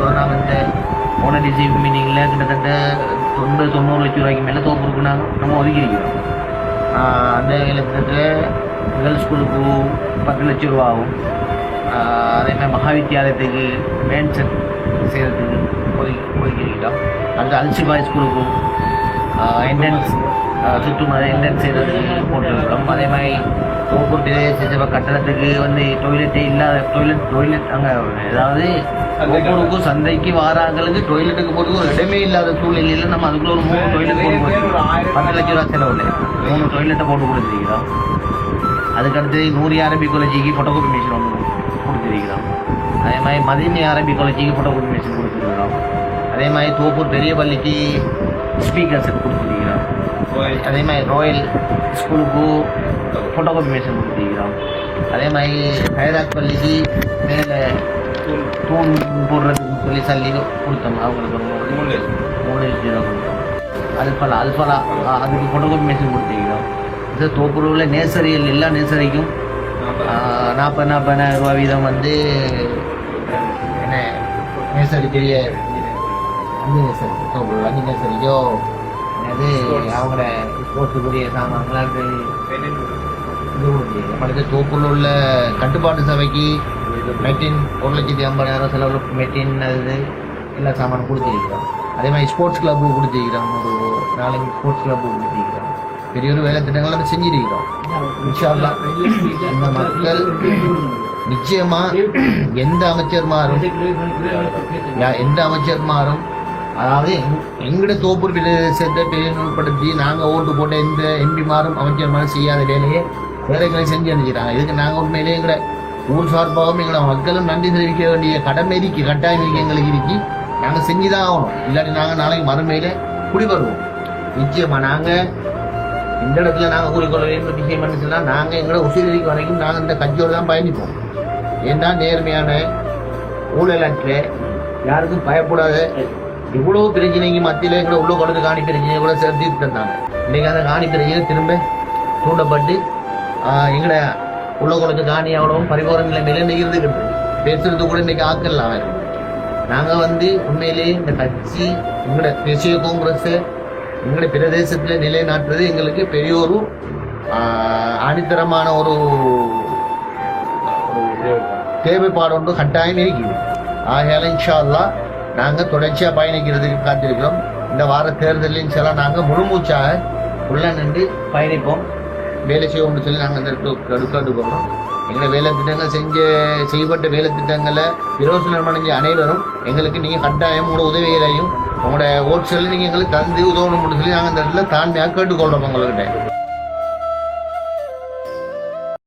கொடுக்குறோம் நாங்கள் இந்த போன டிசி மீட்டிங்கில் கிட்டத்தட்ட தொண்ணூறு தொண்ணூறு லட்சம் ரூபாய்க்கு மேலே தோப்புருக்கு நாங்கள் நம்ம ஒதுக்கியிருக்கிறோம். அந்த கிட்டத்தட்ட கேர்ள்ஸ் ஸ்கூலுக்கு பத்து லட்சம் ரூபா ஆகும். அதே மாதிரி மகா வித்தியாலயத்துக்கு செட் செய்கிறதுக்கு ஒதுக்கி ஒதுக்கியிருக்கிறோம். அடுத்து அல்சிபாய் ஸ்கூலுக்கும் என்ட்ரன்ஸ் சுற்றுமறை என்ட்ரன்ஸ் செய்கிறதுக்கு போட்டுருக்கிறோம். அதே மாதிரி தோப்பூர் பிரதேச கட்டடத்துக்கு வந்து டொய்லெட்டே இல்லாத டொய்லெட் டொய்லெட் அங்கே ஏதாவது தோப்பூருக்கு சந்தைக்கு வாராங்களுக்கு டொய்லெட்டுக்கு போகிறதுக்கு ஒரு இடமே இல்லாத சூழ்நிலையில் நம்ம அதுக்குள்ள ஒரு மூணு டொய்லெட் போட்டு கொடுத்துருக்கோம். பத்து லட்ச ரூபா செலவில் மூணு டொய்லெட்டை போட்டு கொடுத்துருக்கிறோம். அதுக்கடுத்து நூறு அரபி காலேஜிக்கு ஃபோட்டோகாப்பி மிஷின் ஒன்று கொடுத்துருக்கிறோம். அதே மாதிரி மதினி அரபி காலேஜிக்கு ஃபோட்டோகாப்பி மிஷின் கொடுத்துருக்கிறோம். அதே மாதிரி தோப்பூர் பெரிய பள்ளிக்கு ஸ்பீக்கர் செட் கொடுத்துருக்கிறோம் அதே மாதிரி ராயல் ஸ்கூலுக்கு ஃபோட்டோகாப்பி மிஷின் கொடுத்துருக்கிறோம் அதே மாதிரி ஹைராத் பள்ளிக்கு மேலே தூண் போடுறதுக்கு சொல்லி சல்லி கொடுத்தோம். அவங்களுக்கு மூணு மூணு கொடுத்தோம். அல்ஃபலா அல்ஃபலா அதுக்கு ஃபோட்டோகாப்பி மிஷின் கொடுத்துருக்கிறோம் இது தோப்பூர் உள்ள நேசரிகள் எல்லா நேசரிக்கும் நாற்பது நாற்பதாயிரம் ரூபா வீதம் வந்து என்ன நேசரி பெரிய தோப்பூர் அஞ்சு நேசரிக்கோ அது அவங்களோட ஸ்போர்ட்ஸுக்குரிய சாமான்களாம் இது கொடுத்துருக்கோம் அடுத்து தோப்பூரில் உள்ள கட்டுப்பாட்டு சபைக்கு மெட்டின் ஒரு லட்சத்தி ஐம்பதாயிரம் செலவு மெட்டின் அது எல்லா சாமானும் கொடுத்துருக்கிறோம். அதே மாதிரி ஸ்போர்ட்ஸ் கிளப்பு கொடுத்துருக்கிறோம். ஒரு நாலஞ்சு ஸ்போர்ட்ஸ் கிளப்பு கொடுத்துருக்கிறோம். பெரிய ஒரு வேலை திட்டங்கள் நம்ம செஞ்சிருக்கிறோம். இன்ஷா அல்லாஹ் இந்த மக்கள் நிச்சயமா எந்த அமைச்சர் மாறும் எந்த அமைச்சர் மாறும் அதாவது எங்- எங்கட தோப்பூர் சேர்த்த பெரியப்படுத்தி நாங்கள் ஓட்டு போட்ட எந்த எம்பிமாரும் அமைச்சர் செய்யாத வேலையை வேலைகளை செஞ்சு அனுப்பிச்சிட்டாங்க இதுக்கு நாங்கள் உண்மையிலேயே எங்களை ஊர் சார்பாகவும் எங்களோட மக்களும் நன்றி தெரிவிக்க வேண்டிய கடமை இருக்கு கட்டாயம் இருக்கு எங்களுக்கு இருக்கு. நாங்கள் செஞ்சு தான் ஆகணும். இல்லாட்டி நாங்கள் நாளைக்கு மறுமையில் குடி வருவோம் நிச்சயமாக நாங்கள் இந்த இடத்துல நாங்கள் கூறிக்கொள்ள வேண்டும் விஷயம் என்ன சொன்னால் நாங்கள் எங்களோட உசிரிக்கு வரைக்கும் நாங்கள் இந்த கட்சியோடு தான் பயணிப்போம். ஏன்னா நேர்மையான ஊழலற்ற யாருக்கும் பயப்படாத இவ்வளவு பிரச்சனைக்கு மத்தியில் கூட உள்ள குழந்தை காணி பிரச்சனை கூட சேர்த்து தந்தாங்க. இன்னைக்கு அந்த காணி பிரச்சனை திரும்ப தூண்டப்பட்டு எங்கட உள்ள குழந்தை காணி அவ்வளவும் பரிபூரண நிலைமையில இன்னைக்கு இருந்துக்கிட்டு பேசுறது கூட இன்னைக்கு ஆக்கலாம் இருக்கு நாங்கள் வந்து உண்மையிலேயே இந்த கட்சி எங்களோட தேசிய காங்கிரஸ் எங்களோட பிரதேசத்துல நிலைநாட்டுறது எங்களுக்கு பெரிய ஒரு அடித்தரமான ஒரு தேவைப்பாடு ஒன்று கட்டாயம் இருக்குது ஆகையால இன்ஷா அல்லா நாங்கள் தொடர்ச்சியாக பயணிக்கிறதுக்கு காத்திருக்கிறோம். இந்த வார தேர்தலின் சில நாங்கள் முழுமூச்சாக உள்ளே நின்று பயணிப்போம். வேலை செய்வோம்னு சொல்லி நாங்கள் இந்த போகிறோம் எங்களை வேலை திட்டங்கள் செஞ்ச செய்யப்பட்ட வேலை திட்டங்களை விரோசனம் அடைஞ்ச அனைவரும் எங்களுக்கு நீங்கள் கட்டாயம் உங்களோட உதவிகளையும் உங்களோட ஓட்ஸ்களை நீங்கள் எங்களுக்கு தந்து உதவணும்னு சொல்லி நாங்கள் இந்த இடத்துல தாழ்மையாக கேட்டுக்கொள்கிறோம் உங்கள்கிட்ட